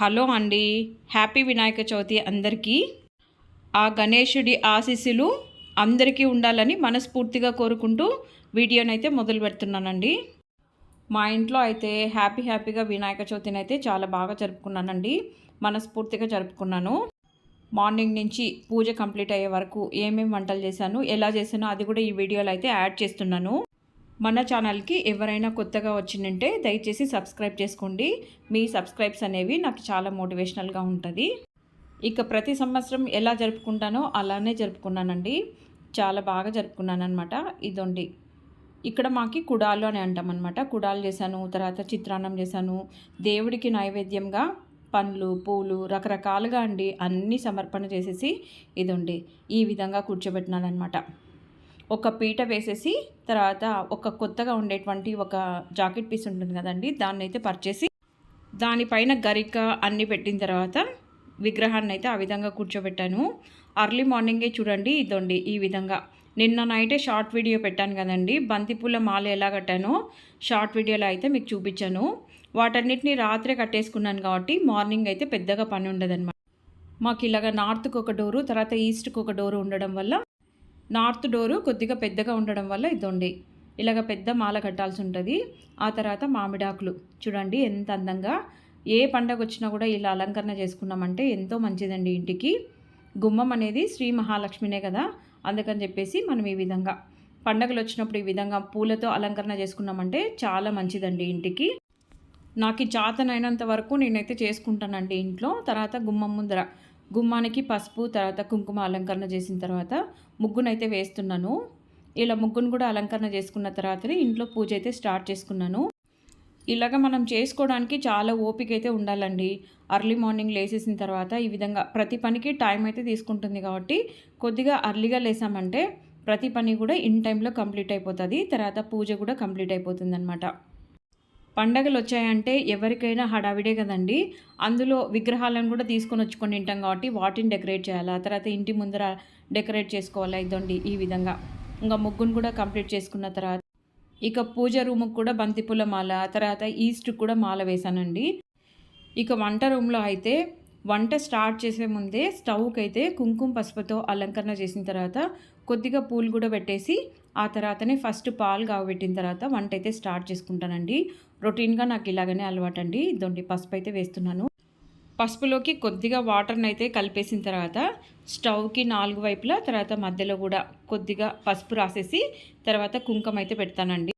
Hello అండి. Happy Vinayaka Chavithi అందరికీ. ఆ గణేశుడి ఆశీస్సులు అందరికీ ఉండాలని మనస్ఫూర్తిగా కోరుకుంటూ వీడియోనైతే మొదలు పెడుతున్నానండి. మా ఇంట్లో అయితే హ్యాపీ హ్యాపీగా వినాయక చవితిని అయితే చాలా బాగా జరుపుకున్నానండి. మనస్ఫూర్తిగా జరుపుకున్నాను. మార్నింగ్ నుంచి పూజ కంప్లీట్ అయ్యే వరకు ఏమేమి వంటలు చేశాను ఎలా చేశానో అది కూడా ఈ వీడియోలో అయితే యాడ్ చేస్తున్నాను. మన ఛానల్కి ఎవరైనా కొత్తగా వచ్చిందంటే దయచేసి సబ్స్క్రైబ్ చేసుకోండి. మీ సబ్స్క్రైబ్స్ అనేవి నాకు చాలా మోటివేషనల్గా ఉంటుంది. ఇక ప్రతి సంవత్సరం ఎలా జరుపుకుంటానో అలానే జరుపుకున్నానండి. చాలా బాగా జరుపుకున్నాను అనమాట ఇదండి. ఇక్కడ మాకి కుడాలు అని అంటాం అనమాట కుడాలు చేశాను తర్వాత చిత్రాన్నం చేశాను. దేవుడికి నైవేద్యంగా పండ్లు పూలు రకరకాలుగా అండి అన్నీ సమర్పణ చేసేసి ఇదండి. ఈ విధంగా కూర్చోబెట్టినాను అనమాట ఒక పీట వేసేసి తర్వాత ఒక కొత్తగా ఉండేటువంటి ఒక జాకెట్ పీస్ ఉంటుంది కదండి దాన్ని అయితే పర్చేసి దానిపైన గరిక అన్నీ పెట్టిన తర్వాత విగ్రహాన్ని అయితే ఆ విధంగా కూర్చోబెట్టాను. అర్లీ మార్నింగే చూడండి ఇదండి ఈ విధంగా. నిన్న నైటే షార్ట్ వీడియో పెట్టాను కదండి బంతిపూల మాల ఎలా కట్టానో షార్ట్ వీడియోలో అయితే మీకు చూపించాను. వాటన్నిటిని రాత్రే కట్టేసుకున్నాను కాబట్టి మార్నింగ్ అయితే పెద్దగా పని ఉండదన్నమాట. మాకు ఇలాగ నార్త్కి ఒక డోరు తర్వాత ఈస్ట్కి ఒక డోరు ఉండడం వల్ల నార్త్ డోరు కొద్దిగా పెద్దగా ఉండడం వల్ల ఇదండి. ఇలాగ పెద్ద మాల కట్టాల్సి ఉంటుంది ఆ తర్వాత మామిడాకులు. చూడండి ఎంత అందంగా. ఏ పండగ వచ్చినా కూడా ఇలా అలంకరణ చేసుకున్నామంటే ఎంతో మంచిదండి ఇంటికి. గుమ్మం అనేది శ్రీ మహాలక్ష్మినే కదా. అందుకని చెప్పేసి మనం ఈ విధంగా పండగలు వచ్చినప్పుడు ఈ విధంగా పూలతో అలంకరణ చేసుకున్నామంటే చాలా మంచిదండి ఇంటికి. నాకు చాతనైనంత వరకు నేనైతే చేసుకుంటానండి ఇంట్లో. తర్వాత గుమ్మం ముందర గుమ్మానికి పసుపు తర్వాత కుంకుమ అలంకరణ చేసిన తర్వాత ముగ్గునైతే వేస్తున్నాను. ఇలా ముగ్గును కూడా అలంకరణ చేసుకున్న తర్వాతనే ఇంట్లో పూజ అయితే స్టార్ట్ చేసుకున్నాను. ఇలాగ మనం చేసుకోవడానికి చాలా ఓపిక అయితే ఉండాలండి. అర్లీ మార్నింగ్ లేసేసిన తర్వాత ఈ విధంగా ప్రతి పనికి టైం అయితే తీసుకుంటుంది కాబట్టి కొద్దిగా అర్లీగా లేసామంటే ప్రతి పని కూడా ఇన్ టైంలో కంప్లీట్ అయిపోతుంది. తర్వాత పూజ కూడా కంప్లీట్ అయిపోతుంది అనమాట పండగలు వచ్చాయంటే ఎవరికైనా హడావిడే కదండి. అందులో విగ్రహాలను కూడా తీసుకొని వచ్చుకొని తింటాం కాబట్టి వాటిని డెకరేట్ చేయాలి? ఆ తర్వాత ఇంటి ముందర డెకరేట్ చేసుకోవాలి? ఇదండి ఈ విధంగా. ఇంకా ముగ్గును కూడా కంప్లీట్ చేసుకున్న తర్వాత ఇక పూజ రూముకు కూడా బంతిపూల మాల తర్వాత ఈస్ట్కి కూడా మాల వేశానండి. ఇక వంట రూమ్లో అయితే వంట స్టార్ట్ చేసే ముందే స్టవ్కి అయితే కుంకుమ పసుపుతో అలంకరణ చేసిన తర్వాత కొద్దిగా పూలు కూడా పెట్టేసి ఆ తర్వాతనే ఫస్ట్ పాలు కాగబెట్టిన తర్వాత వంట అయితే స్టార్ట్ చేసుకుంటానండి. రొటీన్గా నాకు ఇలాగనే అలవాటు అండి దొండి పసుపు అయితే వేస్తున్నాను. పసుపులోకి కొద్దిగా వాటర్ని అయితే కలిపేసిన తర్వాత స్టవ్కి నాలుగు వైపులా తర్వాత మధ్యలో కూడా కొద్దిగా పసుపు రాసేసి తర్వాత కుంకం అయితే పెడతానండి.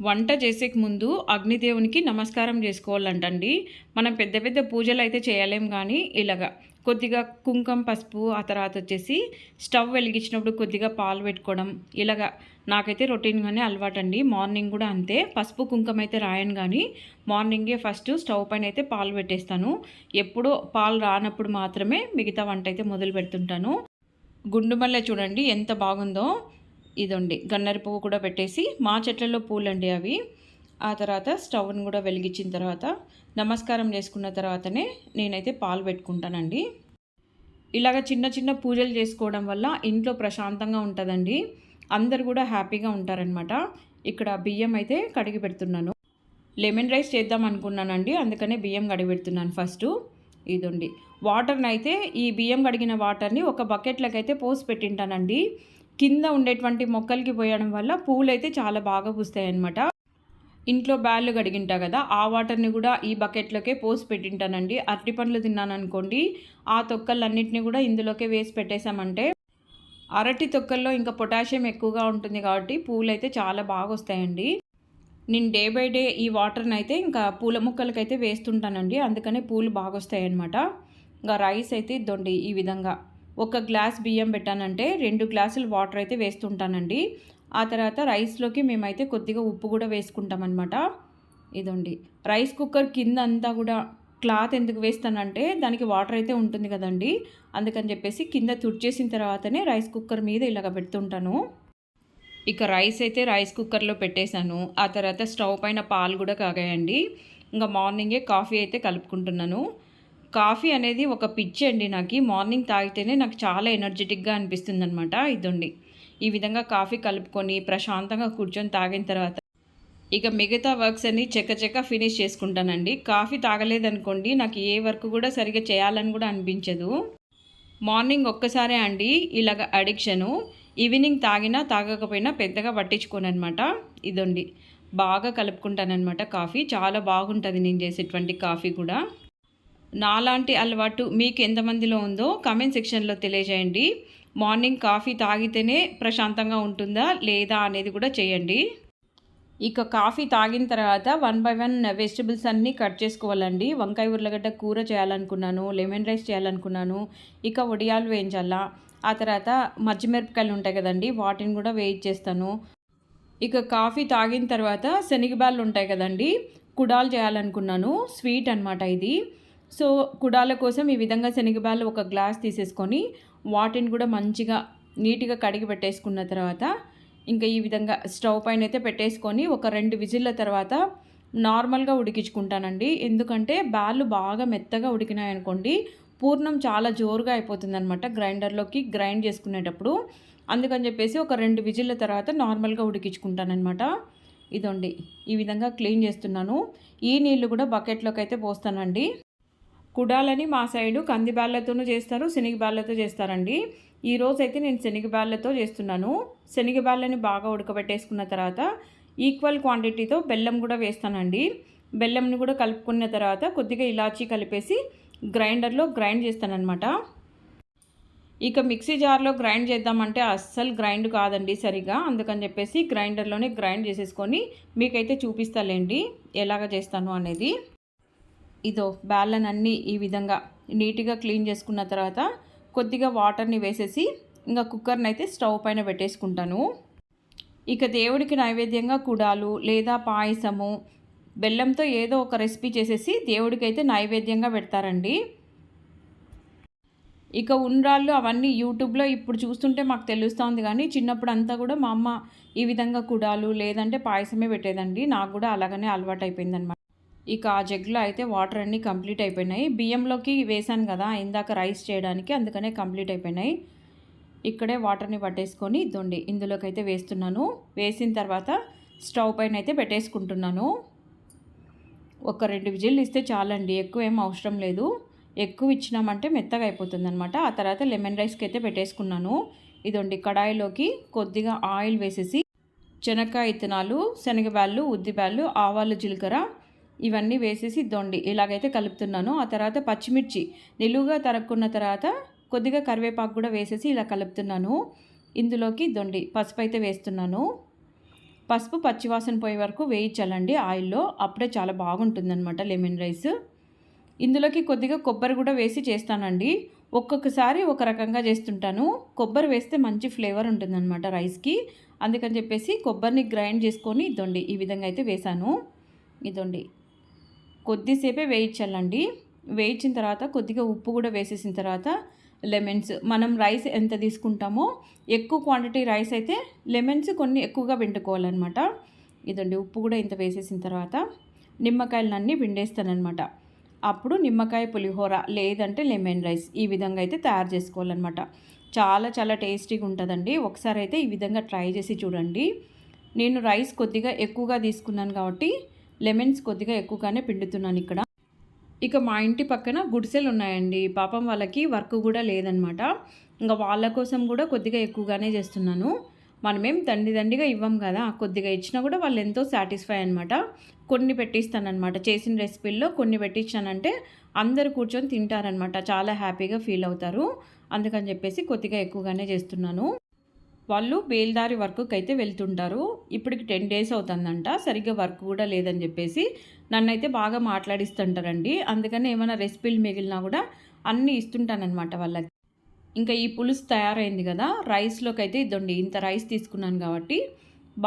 వంట చేసేకి ముందు అగ్నిదేవునికి నమస్కారం చేసుకోవాలంటండి. మనం పెద్ద పెద్ద పూజలు అయితే చేయలేం కానీ ఇలాగా కొద్దిగా కుంకం పసుపు ఆ తర్వాత వచ్చేసి స్టవ్ వెలిగించినప్పుడు కొద్దిగా పాలు పెట్టుకోవడం. ఇలాగా నాకైతే రొటీన్గానే అలవాటండి. మార్నింగ్ కూడా అంతే. పసుపు కుంకుమ అయితే రాయను కానీ మార్నింగే ఫస్ట్ స్టవ్ పైన అయితే పాలు పెట్టేస్తాను. ఎప్పుడో పాలు రానప్పుడు మాత్రమే మిగతా వంట అయితే మొదలు పెడుతుంటాను. గుండుమల్లె చూడండి ఎంత బాగుందో. ఇదండి. గన్నరి పువ్వు కూడా పెట్టేసి మా చెట్లలో పూలండి అవి. ఆ తర్వాత స్టవ్ని కూడా వెలిగించిన తర్వాత నమస్కారం చేసుకున్న తర్వాతనే నేనైతే పాలు పెట్టుకుంటానండి. ఇలాగ చిన్న చిన్న పూజలు చేసుకోవడం వల్ల ఇంట్లో ప్రశాంతంగా ఉంటుందండి. అందరు కూడా హ్యాపీగా ఉంటారనమాట ఇక్కడ బియ్యం అయితే కడిగి పెడుతున్నాను. లెమన్ రైస్ చేద్దాం అనుకున్నానండి. అందుకనే బియ్యం కడిగి పెడుతున్నాను ఫస్ట్. ఇదండి. వాటర్ని అయితే ఈ బియ్యం కడిగిన వాటర్ని ఒక బకెట్లకైతే అయితే పోసి పెట్టింటానండి. కింద ఉండేటువంటి మొక్కలకి పోయడం వల్ల పూలు అయితే చాలా బాగా పూస్తాయి అనమాట ఇంట్లో బ్యాళ్ళు కడిగింటా కదా ఆ వాటర్ని కూడా ఈ బకెట్లోకే పోసి పెట్టింటానండి. అరటి పండ్లు తిన్నాను అనుకోండి ఆ తొక్కలన్నింటినీ కూడా ఇందులోకే వేసి పెట్టేశామంటే అరటి తొక్కల్లో ఇంకా పొటాషియం ఎక్కువగా ఉంటుంది కాబట్టి పూలు అయితే చాలా బాగా వస్తాయండి నేను డే బై డే ఈ వాటర్ని అయితే ఇంకా పూల ముక్కలకైతే వేస్తుంటానండి. అందుకనే పూలు బాగా వస్తాయన్నమాట ఇంకా రైస్ అయితే దొండి ఈ విధంగా. ఒక గ్లాస్ బియ్యం పెట్టానంటే రెండు గ్లాసులు వాటర్ అయితే వేస్తుంటానండి. ఆ తర్వాత రైస్లోకి మేమైతే కొద్దిగా ఉప్పు కూడా వేసుకుంటాం అనమాట ఇదండి. రైస్ కుక్కర్ కింద అంతా కూడా క్లాత్ ఎందుకు వేస్తానంటే దానికి వాటర్ అయితే ఉంటుంది కదండి. అందుకని చెప్పేసి కింద తుడిచేసిన తర్వాతనే రైస్ కుక్కర్ మీద ఇలాగ పెడుతుంటాను. ఇక రైస్ అయితే రైస్ కుక్కర్లో పెట్టేశాను. ఆ తర్వాత స్టవ్ పైన పాలు కూడా కాగాయండి. ఇంకా మార్నింగే కాఫీ అయితే కలుపుకుంటున్నాను. కాఫీ అనేది ఒక పిచ్చి అండి నాకు. మార్నింగ్ తాగితేనే నాకు చాలా ఎనర్జెటిక్గా అనిపిస్తుంది అనమాట ఇదండి. ఈ విధంగా కాఫీ కలుపుకొని ప్రశాంతంగా కూర్చొని తాగిన తర్వాత ఇక మిగతా వర్క్స్ అన్ని చెక్క చెక్క ఫినిష్ చేసుకుంటానండి. కాఫీ తాగలేదనుకోండి నాకు ఏ వర్క్ కూడా సరిగ్గా చేయాలని కూడా అనిపించదు. మార్నింగ్ ఒక్కసారే అండి ఇలాగ అడిక్షను. ఈవినింగ్ తాగినా తాగకపోయినా పెద్దగా పట్టించుకోను అనమాట ఇదండి. బాగా కలుపుకుంటానమాట కాఫీ. చాలా బాగుంటుంది నేను చేసేటువంటి కాఫీ కూడా. నాలాంటి అలవాటు మీకు ఎంతమందిలో ఉందో కమెంట్ సెక్షన్లో తెలియజేయండి. మార్నింగ్ కాఫీ తాగితేనే ప్రశాంతంగా ఉంటుందా లేదా అనేది కూడా చేయండి. ఇక కాఫీ తాగిన తర్వాత వన్ బై వన్ వెజిటబుల్స్ అన్నీ కట్ చేసుకోవాలండి. వంకాయ ఉర్లగడ్డ కూర చేయాలనుకున్నాను లెమన్ రైస్ చేయాలనుకున్నాను ఇక వడియాలు వేయించాలా. ఆ తర్వాత మజ్జిమిరపకాయలు ఉంటాయి కదండి వాటిని కూడా వేయించేస్తాను ఇక కాఫీ తాగిన తర్వాత శనగబాళ్ళు ఉంటాయి కదండి కుడాలు చేయాలనుకున్నాను. స్వీట్ అనమాట ఇది. సో కుడాల కోసం ఈ విధంగా శనగబాళ్ళు ఒక గ్లాస్ తీసేసుకొని వాటిని కూడా మంచిగా నీట్గా కడిగి పెట్టేసుకున్న తర్వాత ఇంకా ఈ విధంగా స్టవ్ పైన అయితే పెట్టేసుకొని ఒక రెండు విజిల్ల తర్వాత నార్మల్గా ఉడికించుకుంటానండి. ఎందుకంటే బ్యాళ్ళు బాగా మెత్తగా ఉడికినాయనుకోండి పూర్ణం చాలా జోరుగా అయిపోతుంది అనమాట గ్రైండర్లోకి గ్రైండ్ చేసుకునేటప్పుడు. అందుకని చెప్పేసి ఒక రెండు విజిల్ల తర్వాత నార్మల్గా ఉడికించుకుంటానమాట ఇదండి ఈ విధంగా క్లీన్ చేస్తున్నాను. ఈ నీళ్ళు కూడా బకెట్లోకి అయితే పోస్తానండి. కుడాలని మా సైడు కంది బ్యాళ్ళతోనూ చేస్తారు శనగబ్యాళ్ళతో చేస్తారండి. ఈరోజు అయితే నేను శనగబ్యాళ్ళతో చేస్తున్నాను. శనగబ్యాళ్ళని బాగా ఉడకబెట్టేసుకున్న తర్వాత ఈక్వల్ క్వాంటిటీతో బెల్లం కూడా వేస్తానండి. బెల్లంని కూడా కలుపుకున్న తర్వాత కొద్దిగా ఇలాచీ కలిపేసి గ్రైండర్లో గ్రైండ్ చేస్తానమాట ఇక మిక్సీ జార్లో గ్రైండ్ చేద్దామంటే అస్సలు గ్రైండ్ కాదండి సరిగా. అందుకని చెప్పేసి గ్రైండర్లోనే గ్రైండ్ చేసేసుకొని మీకైతే చూపిస్తాలేండి ఎలాగ చేస్తాను అనేది. ఇదో బ్యాళ్ళనన్నీ ఈ విధంగా నీట్గా క్లీన్ చేసుకున్న తర్వాత కొద్దిగా వాటర్ని వేసేసి ఇంకా కుక్కర్ని అయితే స్టవ్ పైన పెట్టేసుకుంటాను. ఇక దేవుడికి నైవేద్యంగా కుడాలు లేదా పాయసము బెల్లంతో ఏదో ఒక రెసిపీ చేసేసి దేవుడికి అయితే నైవేద్యంగా పెడతారండి. ఇక ఉండ్రాళ్ళు అవన్నీ యూట్యూబ్లో ఇప్పుడు చూస్తుంటే మాకు తెలుస్తుంది కానీ చిన్నప్పుడు అంతా కూడా మా అమ్మ ఈ విధంగా కుడాలు లేదంటే పాయసమే పెట్టేదండి. నాకు కూడా అలాగనే అలవాటు అయిపోయిందనమాట ఇక ఆ జగ్లో అయితే వాటర్ అన్నీ కంప్లీట్ అయిపోయినాయి. బియ్యంలోకి వేసాను కదా ఇందాక రైస్ చేయడానికి అందుకనే కంప్లీట్ అయిపోయినాయి. ఇక్కడే వాటర్ని పట్టేసుకొని దొండి ఇందులోకి అయితే వేస్తున్నాను. వేసిన తర్వాత స్టవ్ పైన అయితే పెట్టేసుకుంటున్నాను. ఒక రెండు విజిల్లు ఇస్తే చాలండి ఎక్కువ ఏం అవసరం లేదు. ఎక్కువ ఇచ్చినామంటే మెత్తగా అయిపోతుంది అనమాట ఆ తర్వాత లెమన్ రైస్కి అయితే పెట్టేసుకున్నాను. ఇదండి కడాయిలోకి కొద్దిగా ఆయిల్ వేసేసి శనక్కాయ ఇత్తనాలు శనగబ్యాళ్ళు ఉద్దిబ్యాళ్ళు ఆవాలు జీలకర్ర ఇవన్నీ వేసేసి దొండి. ఇలాగైతే కలుపుతున్నాను. ఆ తర్వాత పచ్చిమిర్చి. నిలువుగా తరక్కున్న తర్వాత కొద్దిగా కరివేపాకు కూడా వేసేసి ఇలా కలుపుతున్నాను. ఇందులోకి దొండి. పసుపు అయితే వేస్తున్నాను. పసుపు పచ్చివాసన పోయే వరకు వేయించాలండి ఆయిల్లో. అప్పుడే చాలా బాగుంటుందన్నమాట లెమన్ రైస్. ఇందులోకి కొద్దిగా కొబ్బరి కూడా వేసి చేస్తానండి. ఒక్కొక్కసారి ఒక రకంగా చేస్తుంటాను. కొబ్బరి వేస్తే మంచి ఫ్లేవర్ ఉంటుందన్నమాట రైస్కి. అందుకని చెప్పేసి కొబ్బరిని గ్రైండ్ చేసుకొని ఇదండి ఈ విధంగా అయితే వేసాను. ఇదండి. కొద్దిసేపే వేయించాలండి. వేయించిన తర్వాత కొద్దిగా ఉప్పు కూడా వేసేసిన తర్వాత లెమన్స్. మనం రైస్ ఎంత తీసుకుంటామో ఎక్కువ క్వాంటిటీ రైస్ అయితే లెమన్స్ కొన్ని ఎక్కువగా పిండుకోవాలన్నమాట. ఇదండి ఉప్పు కూడా ఇంత వేసేసిన తర్వాత నిమ్మకాయలన్నీ పిండేస్తానమాట అప్పుడు నిమ్మకాయ పులిహోర లేదంటే లెమన్ రైస్ ఈ విధంగా అయితే తయారు చేసుకోవాలన్నమాట. చాలా చాలా టేస్టీగా ఉంటుందండి. ఒకసారి అయితే ఈ విధంగా ట్రై చేసి చూడండి. నేను రైస్ కొద్దిగా ఎక్కువగా తీసుకున్నాను కాబట్టి లెమన్స్ కొద్దిగా ఎక్కువగానే పిండుతున్నాను ఇక్కడ. ఇక మా ఇంటి పక్కన గుడిసెలు ఉన్నాయండి. పాపం వాళ్ళకి వర్క్ కూడా లేదనమాట. ఇంకా వాళ్ళ కోసం కూడా కొద్దిగా ఎక్కువగానే చేస్తున్నాను. మనమేం దండి దండిగా ఇవ్వం కదా. కొద్దిగా ఇచ్చినా కూడా వాళ్ళు ఎంతో సాటిస్ఫై అనమాట. కొన్ని పెట్టిస్తానమాట చేసిన రెసిపీల్లో కొన్ని పెట్టించానంటే అందరు కూర్చొని తింటారనమాట. చాలా హ్యాపీగా ఫీల్ అవుతారు. అందుకని చెప్పేసి కొద్దిగా ఎక్కువగానే చేస్తున్నాను. వాళ్ళు బేల్దారి వర్క్కి అయితే వెళ్తుంటారు. ఇప్పటికి టెన్ డేస్ అవుతుందంట. సరిగ్గా వర్క్ కూడా లేదని చెప్పేసి నన్నైతే బాగా మాట్లాడిస్తుంటారండి. అందుకని ఏమైనా రెసిపీలు మిగిలినా కూడా అన్నీ ఇస్తుంటానమాట వాళ్ళకి. ఇంకా ఈ పులుసు తయారైంది కదా రైస్లోకి అయితే ఇద్దండి ఇంత రైస్ తీసుకున్నాను కాబట్టి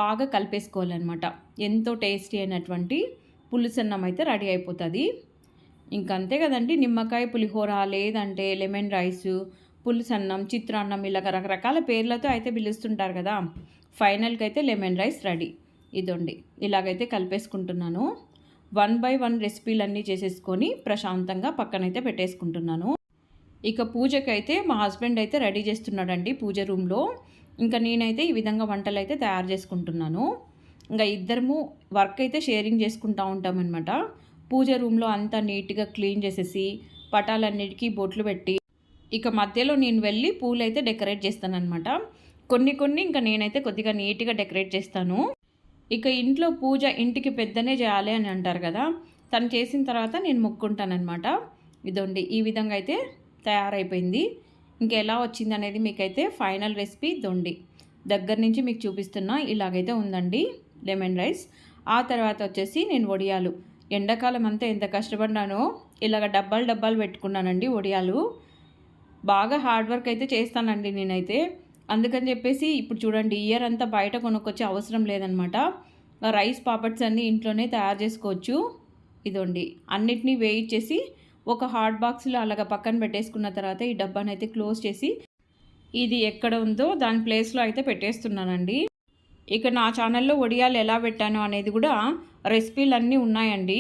బాగా కలిపేసుకోవాలన్నమాట. ఎంతో టేస్టీ అయినటువంటి పులుసు అన్నం అయితే రెడీ అయిపోతుంది. ఇంకంతే కదండి నిమ్మకాయ పులిహోర లేదంటే లెమన్ రైస్ పులుసన్నం చిత్రాన్నం ఇలా రకరకాల పేర్లతో అయితే పిలుస్తుంటారు కదా. ఫైనల్కి అయితే లెమన్ రైస్ రెడీ. ఇదండి. ఇలాగైతే కలిపేసుకుంటున్నాను. వన్ బై వన్ రెసిపీలన్నీ చేసేసుకొని ప్రశాంతంగా పక్కనైతే పెట్టేసుకుంటున్నాను. ఇక పూజకైతే మా హస్బెండ్ అయితే రెడీ చేస్తున్నాడండి పూజ రూమ్లో. ఇంకా నేనైతే ఈ విధంగా వంటలు అయితే తయారు చేసుకుంటున్నాను. ఇంకా ఇద్దరము వర్క్ అయితే షేరింగ్ చేసుకుంటూ ఉంటామన్నమాట. పూజ రూమ్లో అంతా నీట్గా క్లీన్ చేసేసి పటాలన్నిటికీ బొట్లు పెట్టి ఇక మధ్యలో నేను వెళ్ళి పూలైతే డెకరేట్ డెకరేట్ చేస్తానన్నమాట. కొన్ని కొన్ని ఇంకా నేనైతే కొద్దిగా నీట్గా డెకరేట్ చేస్తాను. ఇక ఇంట్లో పూజ ఇంటికి పెద్దనే చేయాలి అని అంటారు కదా తను చేసిన తర్వాత నేను మొక్కుంటానమాట ఇదండి ఈ విధంగా అయితే తయారైపోయింది. ఇంకెలా వచ్చింది అనేది మీకైతే ఫైనల్ రెసిపీ దొండి దగ్గర నుంచి మీకు చూపిస్తున్నా ఇలాగైతే ఉందండి లెమన్ రైస్. ఆ తర్వాత వచ్చేసి నేను వడియాలు ఎండాకాలం అంతా ఎంత కష్టపడ్డానో ఇలాగ డబ్బాలు డబ్బాలు పెట్టుకున్నానండి వడియాలు బాగా హార్డ్ వర్క్ అయితే చేస్తానండి నేనైతే. అందుకని చెప్పేసి ఇప్పుడు చూడండి ఇయర్ అంతా బయట కొనుక్కొచ్చే అవసరం లేదనమాట. రైస్ పాపడ్స్ అన్నీ ఇంట్లోనే తయారు చేసుకోవచ్చు. ఇదండి. అన్నిటినీ వేయించేసి ఒక హాట్ బాక్స్లో అలాగ పక్కన పెట్టేసుకున్న తర్వాత ఈ డబ్బాని అయితే క్లోజ్ చేసి ఇది ఎక్కడ ఉందో దాని ప్లేస్లో అయితే పెట్టేస్తున్నానండి. ఇక నా ఛానల్లో ఒడియాలు ఎలా పెట్టాను అనేది కూడా రెసిపీలు అన్నీ ఉన్నాయండి.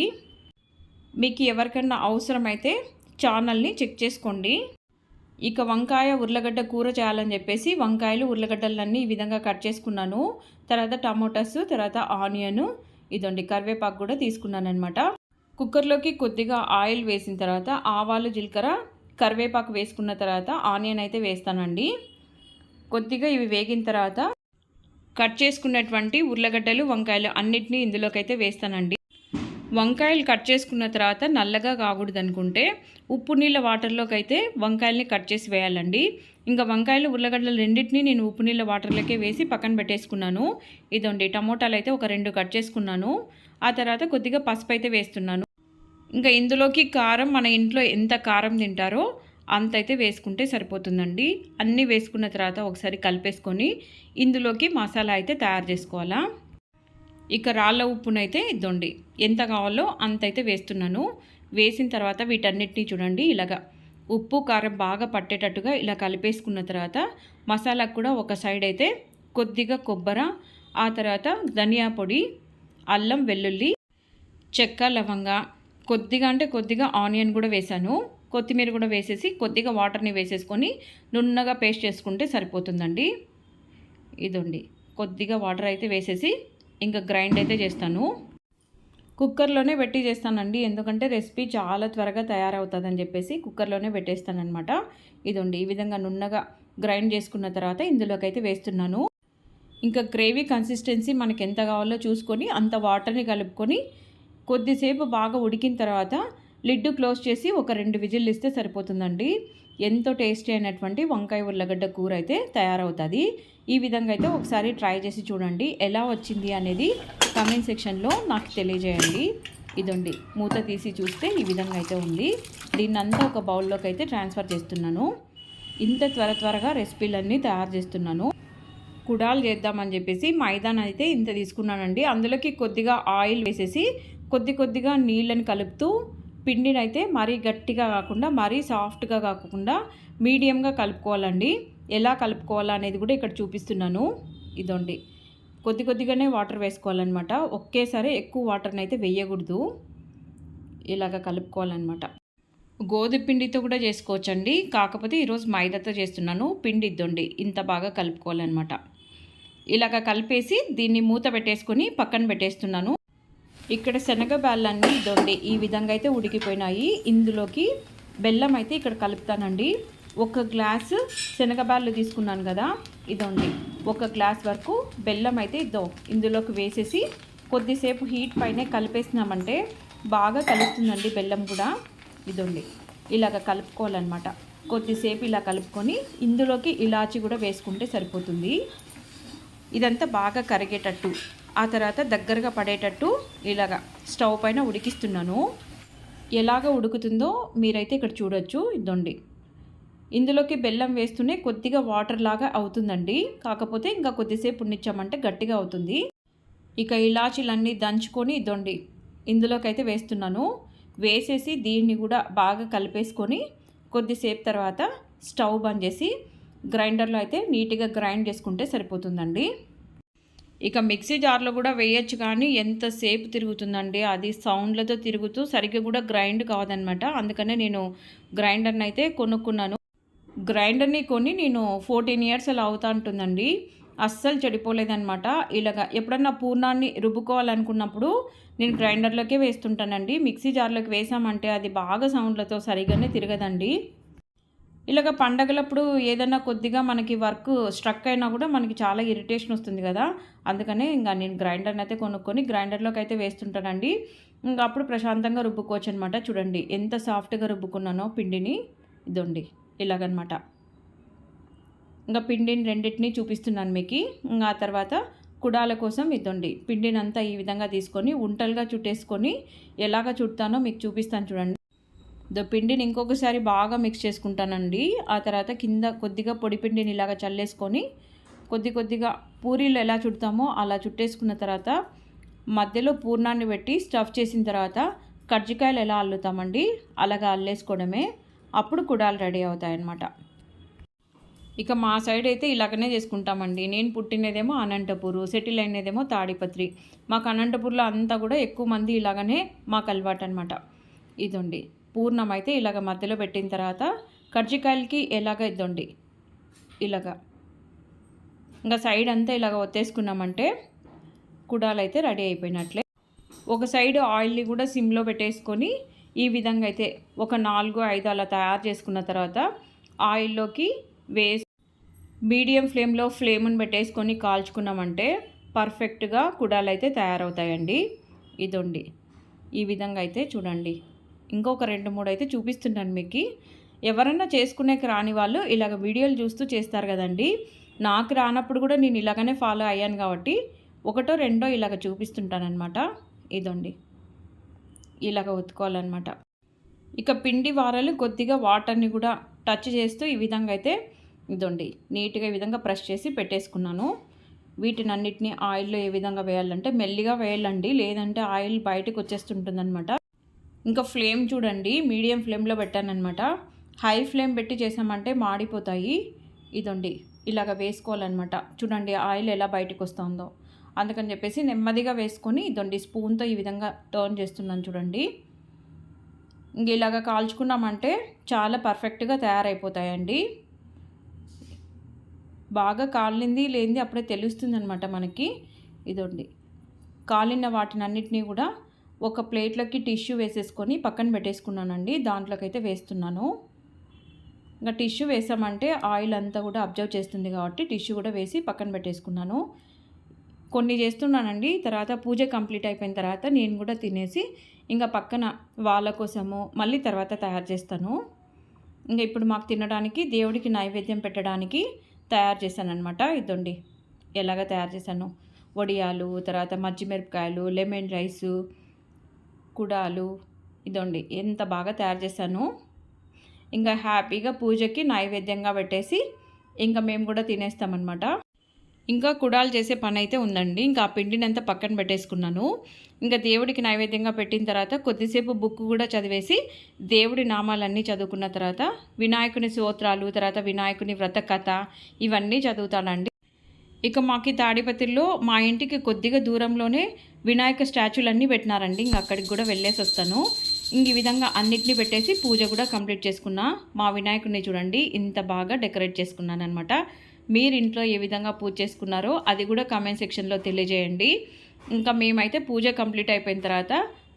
మీకు ఎవరికైనా అవసరమైతే ఛానల్ని చెక్ చేసుకోండి. ఇక వంకాయ ఉర్లగడ్డ కూర చేయాలని చెప్పేసి వంకాయలు ఉర్లగడ్డలన్నీ ఈ విధంగా కట్ చేసుకున్నాను. తర్వాత టమోటాస్ తర్వాత ఆనియన్ ఇదండి కరివేపాకు కూడా తీసుకున్నాను అనమాట కుక్కర్లోకి కొద్దిగా ఆయిల్ వేసిన తర్వాత ఆవాలు జీలకర్ర కరివేపాకు వేసుకున్న తర్వాత ఆనియన్ అయితే వేస్తానండి. కొద్దిగా ఇవి వేగిన తర్వాత కట్ చేసుకున్నటువంటి ఉర్లగడ్డలు వంకాయలు అన్నిటినీ ఇందులోకి అయితే వేస్తానండి. వంకాయలు కట్ చేసుకున్న తర్వాత నల్లగా కాకూడదు అనుకుంటే ఉప్పు నీళ్ళ వాటర్లోకి అయితే వంకాయల్ని కట్ చేసి వేయాలండి. ఇంకా వంకాయలు ఉర్లగడ్డలు రెండింటినీ నేను ఉప్పు నీళ్ళ వాటర్లోకే వేసి పక్కన పెట్టేసుకున్నాను. ఇదండి టమోటాలు అయితే ఒక రెండు కట్ చేసుకున్నాను. ఆ తర్వాత కొద్దిగా పసుపు అయితే వేస్తున్నాను. ఇంకా ఇందులోకి కారం మన ఇంట్లో ఎంత కారం తింటారో అంత అయితే వేసుకుంటే సరిపోతుందండి. అన్నీ వేసుకున్న తర్వాత ఒకసారి కలిపేసుకొని ఇందులోకి మసాలా అయితే తయారు చేసుకోవాలా. ఇక రాళ్ళ ఉప్పునైతే ఇద్దండి ఎంత కావాలో అంత అయితే వేస్తున్నాను. వేసిన తర్వాత వీటన్నిటిని చూడండి ఇలాగా. ఉప్పు కారం బాగా పట్టేటట్టుగా ఇలా కలిపేసుకున్న తర్వాత మసాలాకు కూడా ఒక సైడ్ అయితే కొద్దిగా కొబ్బర ఆ తర్వాత ధనియా పొడి అల్లం వెల్లుల్లి చెక్క లవంగ. కొద్దిగా అంటే కొద్దిగా ఆనియన్ కూడా వేశాను. కొత్తిమీర కూడా వేసేసి కొద్దిగా వాటర్ని వేసేసుకొని నున్నగా పేస్ట్ చేసుకుంటే సరిపోతుందండి. ఇదండి. కొద్దిగా వాటర్ అయితే వేసేసి ఇంకా గ్రైండ్ అయితే చేస్తాను. కుక్కర్లోనే పెట్టి చేస్తానండి. ఎందుకంటే రెసిపీ చాలా త్వరగా తయారవుతుందని చెప్పేసి కుక్కర్లోనే పెట్టేస్తానమాట ఇదండి ఈ విధంగా నున్నగా గ్రైండ్ చేసుకున్న తర్వాత ఇందులోకి అయితే వేస్తున్నాను. ఇంకా గ్రేవీ కన్సిస్టెన్సీ మనకి ఎంత కావాలో చూసుకొని అంత వాటర్ని కలుపుకొని కొద్దిసేపు బాగా ఉడికిన తర్వాత లిడ్డు క్లోజ్ చేసి ఒక రెండు విజిల్ ఇస్తే సరిపోతుందండి. ఎంతో టేస్టీ అయినటువంటి వంకాయ ఉల్లగడ్డ కూర అయితే తయారవుతుంది. ఈ విధంగా అయితే ఒకసారి ట్రై చేసి చూడండి. ఎలా వచ్చింది అనేది కమెంట్ సెక్షన్లో నాకు తెలియజేయండి. ఇదండి మూత తీసి చూస్తే ఈ విధంగా అయితే ఉంది. దీన్ని అంతా ఒక బౌల్లోకి అయితే ట్రాన్స్ఫర్ చేస్తున్నాను. ఇంత త్వర త్వరగా రెసిపీలన్నీ తయారు చేస్తున్నాను. కుడాలు చేద్దామని చెప్పేసి మైదాన్ అయితే ఇంత తీసుకున్నానండి. అందులోకి కొద్దిగా ఆయిల్ వేసేసి కొద్ది కొద్దిగా నీళ్ళని కలుపుతూ పిండిని అయితే మరీ గట్టిగా కాకుండా మరీ సాఫ్ట్గా కాకుండా మీడియంగా కలుపుకోవాలండి. ఎలా కలుపుకోవాలా అనేది కూడా ఇక్కడ చూపిస్తున్నాను. ఇదండి. కొద్ది కొద్దిగానే వాటర్ వేసుకోవాలన్నమాట. ఒకేసారి ఎక్కువ వాటర్ని అయితే వేయకూడదు. ఇలాగ కలుపుకోవాలన్నమాట. గోధుమ పిండితో కూడా చేసుకోవచ్చండి. కాకపోతే ఈరోజు మైదాతో చేస్తున్నాను. పిండి ఇద్దండి ఇంత బాగా కలుపుకోవాలన్నమాట. ఇలాగ కలిపేసి దీన్ని మూత పెట్టేసుకొని పక్కన పెట్టేస్తున్నాను. ఇక్కడ శనగ శనగబాళ్ళన్నీ ఇదండి. ఈ విధంగా అయితే ఉడికిపోయినాయి. ఇందులోకి బెల్లం అయితే ఇక్కడ కలుపుతానండి. ఒక గ్లాసు శనగబాళ్ళు తీసుకున్నాను కదా ఇదండి. ఒక గ్లాస్ వరకు బెల్లం అయితే ఇద్దాం ఇందులోకి వేసేసి కొద్దిసేపు హీట్ పైనే కలిపేసినామంటే బాగా కలుస్తుందండి బెల్లం కూడా. ఇదండి. ఇలాగ కలుపుకోవాలన్నమాట. కొద్దిసేపు ఇలా కలుపుకొని ఇందులోకి ఇలాచి కూడా వేసుకుంటే సరిపోతుంది. ఇదంతా బాగా కరిగేటట్టు ఆ తర్వాత దగ్గరగా పడేటట్టు ఇలాగా స్టవ్ పైన ఉడికిస్తున్నాను. ఎలాగ ఉడుకుతుందో మీరైతే ఇక్కడ చూడొచ్చు. ఇదండి. ఇందులోకి బెల్లం వేస్తూనే కొద్దిగా వాటర్ లాగా అవుతుందండి. కాకపోతే ఇంకా కొద్దిసేపు ఉండిచ్చామంటే గట్టిగా అవుతుంది. ఇక ఇలాచీలన్నీ దంచుకొని ఇదండి. ఇందులోకి అయితే వేస్తున్నాను. వేసేసి దీన్ని కూడా బాగా కలిపేసుకొని కొద్దిసేపు తర్వాత స్టవ్ బంద్ చేసి గ్రైండర్లో అయితే నీట్గా గ్రైండ్ చేసుకుంటే సరిపోతుందండి. ఇక మిక్సీ జార్లో కూడా వేయచ్చు కానీ ఎంతసేపు తిరుగుతుందండి. అది సౌండ్లతో తిరుగుతూ సరిగ్గా కూడా గ్రైండ్ కాదనమాట. అందుకనే నేను గ్రైండర్ని అయితే కొనుక్కున్నాను. గ్రైండర్ని కొని నేను ఫోర్టీన్ ఇయర్స్ అలా అవుతా ఉంటుందండి. అస్సలు చెడిపోలేదనమాట ఇలాగ ఎప్పుడన్నా పూర్ణాన్ని రుబ్బుకోవాలనుకున్నప్పుడు నేను గ్రైండర్లోకే వేస్తుంటానండి. మిక్సీ జార్లోకి వేసామంటే అది బాగా సౌండ్లతో సరిగానే తిరగదండి. ఇలాగ పండగలప్పుడు ఏదైనా కొద్దిగా మనకి వర్క్ స్ట్రక్ అయినా కూడా మనకి చాలా ఇరిటేషన్ వస్తుంది కదా. అందుకనే ఇంకా నేను గ్రైండర్ని అయితే కొనుక్కొని గ్రైండర్లోకి అయితే వేస్తుంటానండి. ఇంకా అప్పుడు ప్రశాంతంగా రుబ్బుకోవచ్చు అనమాట చూడండి ఎంత సాఫ్ట్గా రుబ్బుకున్నానో పిండిని. ఇదండి. ఇలాగనమాట. ఇంకా పిండిని రెండింటిని చూపిస్తున్నాను మీకు. ఇంకా ఆ తర్వాత కుడాల కోసం ఇదండి పిండిని అంతా ఈ విధంగా తీసుకొని ఉంటలుగా చుట్టేసుకొని ఎలాగ చుడతానో మీకు చూపిస్తాను చూడండి. దో పిండిని ఇంకొకసారి బాగా మిక్స్ చేసుకుంటానండి. ఆ తర్వాత కింద కొద్దిగా పొడి పిండిని ఇలాగ చల్లేసుకొని కొద్ది కొద్దిగా పూరీలు ఎలా చుడతామో అలా చుట్టేసుకున్న తర్వాత మధ్యలో పూర్ణాన్ని పెట్టి స్టఫ్ చేసిన తర్వాత కజ్జికాయలు ఎలా అల్లుతామండి అలాగా అల్లేసుకోవడమే. అప్పుడు కుడాలు రెడీ అవుతాయి అన్నమాట ఇక మా సైడ్ అయితే ఇలాగనే చేసుకుంటామండి. నేను పుట్టినదేమో అనంతపూరు సెటిల్ అయినదేమో తాడిపత్రి. మాకు అనంతపూర్లో అంతా కూడా ఎక్కువ మంది ఇలాగనే మాకు అలవాటు అనమాట ఇదండి. పూర్ణం అయితే ఇలాగ మధ్యలో పెట్టిన తర్వాత కర్జికాయలకి ఎలాగ ఇద్దండి ఇలాగా. ఇంకా సైడ్ అంతా ఇలాగ ఒత్తేసుకున్నామంటే కుడాలు అయితే రెడీ అయిపోయినట్లే. ఒక సైడ్ ఆయిల్ని కూడా సిమ్లో పెట్టేసుకొని ఈ విధంగా అయితే ఒక నాలుగు ఐదు అలా తయారు చేసుకున్న తర్వాత ఆయిల్లోకి వేసి మీడియం ఫ్లేమ్లో ఫ్లేమ్ని పెట్టేసుకొని కాల్చుకున్నామంటే పర్ఫెక్ట్గా కుడాలు అయితే తయారవుతాయండి. ఇదండి. ఈ విధంగా అయితే చూడండి. ఇంకొక రెండు మూడు అయితే చూపిస్తున్నాను మీకు. ఎవరన్నా చేసుకునేకి రాని వాళ్ళు ఇలాగ వీడియోలు చూస్తూ చేస్తారు కదండి. నాకు రానప్పుడు కూడా నేను ఇలాగనే ఫాలో అయ్యాను కాబట్టి ఒకటో రెండో ఇలాగ చూపిస్తుంటానమాట ఇదండి. ఇలాగ ఉతుకోవాలన్నమాట ఇక పిండి వారాలు కొద్దిగా వాటర్ని కూడా టచ్ చేస్తూ ఈ విధంగా అయితే ఇదండి. నీట్గా ఈ విధంగా ప్రెస్ చేసి పెట్టేసుకున్నాను. వీటిని అన్నిటినీ ఆయిల్లో ఏ విధంగా వేయాలంటే మెల్లిగా వేయాలండి. లేదంటే ఆయిల్ బయటకు వచ్చేస్తుంటుందన్నమాట. ఇంకా ఫ్లేమ్ చూడండి. మీడియం ఫ్లేమ్లో పెట్టానమాట హై ఫ్లేమ్ పెట్టి చేసామంటే మాడిపోతాయి. ఇదండి. ఇలాగ వేసుకోవాలన్నమాట. చూడండి ఆయిల్ ఎలా బయటకు వస్తుందో. అందుకని చెప్పేసి నెమ్మదిగా వేసుకొని ఇదండి స్పూన్తో ఈ విధంగా టర్న్ చేస్తున్నాను చూడండి. ఇంక ఇలాగ కాల్చుకున్నామంటే చాలా పర్ఫెక్ట్గా తయారైపోతాయండి. బాగా కాలింది లేనిది అప్పుడే తెలుస్తుంది అనమాట మనకి. ఇదండి. కాలిన వాటినన్నిటినీ కూడా ఒక ప్లేట్లోకి టిష్యూ వేసేసుకొని పక్కన పెట్టేసుకున్నానండి. దాంట్లోకైతే వేస్తున్నాను. ఇంకా టిష్యూ వేసామంటే ఆయిల్ అంతా కూడా అబ్జర్వ్ చేస్తుంది కాబట్టి టిష్యూ కూడా వేసి పక్కన పెట్టేసుకున్నాను. కొన్ని చేస్తున్నానండి. తర్వాత పూజ కంప్లీట్ అయిపోయిన తర్వాత నేను కూడా తినేసి ఇంకా పక్కన వాళ్ళ కోసము మళ్ళీ తర్వాత తయారు చేస్తాను. ఇంకా ఇప్పుడు మాకు తినడానికి దేవుడికి నైవేద్యం పెట్టడానికి తయారు చేశానమాట ఇదండి ఎలాగ తయారు చేశాను? వడియాలు తర్వాత మజ్జిమిరపకాయలు లెమన్ రైసు కుడాలు ఇదండి ఎంత బాగా తయారు చేశాను. ఇంకా హ్యాపీగా పూజకి నైవేద్యంగా పెట్టేసి ఇంకా మేము కూడా తినేస్తామన్నమాట. ఇంకా కుడాలు చేసే పని అయితే ఉందండి. ఇంకా ఆ పిండిని అంతా పక్కన పెట్టేసుకున్నాను. ఇంకా దేవుడికి నైవేద్యంగా పెట్టిన తర్వాత కొద్దిసేపు బుక్ కూడా చదివేసి దేవుడి నామాలన్నీ చదువుకున్న తర్వాత వినాయకుని స్తోత్రాలు తర్వాత వినాయకుని వ్రత కథ ఇవన్నీ చదువుతానండి. ఇక మాకి తాడిపత్రిలో మా ఇంటికి కొద్దిగా దూరంలోనే వినాయక స్టాచ్యూలన్నీ పెట్టినారండి. ఇంక అక్కడికి కూడా వెళ్ళేసి వస్తాను. ఇంక ఈ విధంగా అన్నిటిని పెట్టేసి పూజ కూడా కంప్లీట్ చేసుకున్నా. మా వినాయకుడిని చూడండి ఇంత బాగా డెకరేట్ చేసుకున్నాను అనమాట మీరు ఇంట్లో ఏ విధంగా పూజ చేసుకున్నారో అది కూడా కామెంట్ సెక్షన్లో తెలియజేయండి. ఇంకా మేమైతే పూజ కంప్లీట్ అయిపోయిన తర్వాత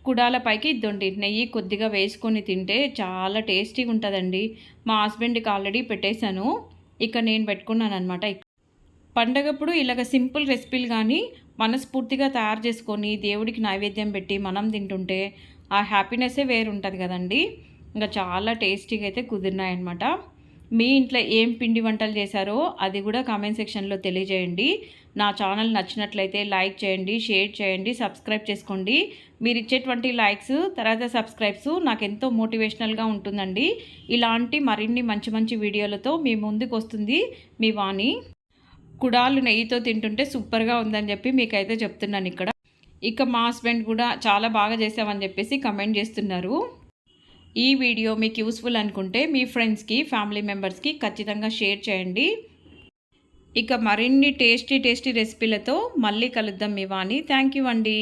కుడాల పైకి ఇద్దండి. నెయ్యి కొద్దిగా వేసుకొని తింటే చాలా టేస్టీగా ఉంటుందండి. మా హస్బెండ్కి ఆల్రెడీ పెట్టేశాను. ఇక నేను పెట్టుకున్నాను అనమాట పండగప్పుడు ఇలాగ సింపుల్ రెసిపీలు కానీ మనస్ఫూర్తిగా తయారు చేసుకొని దేవుడికి నైవేద్యం పెట్టి మనం తింటుంటే ఆ హ్యాపీనెస్సే వేరు ఉంటుంది కదండి. ఇంకా చాలా టేస్టీగా అయితే కుదిరినాయన్నమాట. మీ ఇంట్లో ఏం పిండి వంటలు చేశారో అది కూడా కామెంట్ సెక్షన్లో తెలియజేయండి. నా ఛానల్ నచ్చినట్లయితే లైక్ చేయండి షేర్ చేయండి సబ్స్క్రైబ్ చేసుకోండి. మీరు ఇచ్చేటువంటి లైక్స్ తర్వాత సబ్స్క్రైబ్స్ నాకు ఎంతో మోటివేషనల్గా ఉంటుందండి. ఇలాంటి మరిన్ని మంచి మంచి వీడియోలతో మీ ముందుకు వస్తుంది మీ వాణి. కుడాలు నెయ్యితో తింటుంటే సూపర్గా ఉందని చెప్పి మీకైతే చెప్తున్నాను ఇక్కడ. ఇక మా హస్బెండ్ కూడా చాలా బాగా చేసామని చెప్పేసి కమెంట్ చేస్తున్నారు. ఈ వీడియో మీకు యూస్ఫుల్ అనుకుంటే మీ ఫ్రెండ్స్కి ఫ్యామిలీ మెంబర్స్కి ఖచ్చితంగా షేర్ చేయండి. ఇక మరిన్ని టేస్టీ టేస్టీ రెసిపీలతో మళ్ళీ కలుద్దాం మీ వాణి. థ్యాంక్ యూ అండి.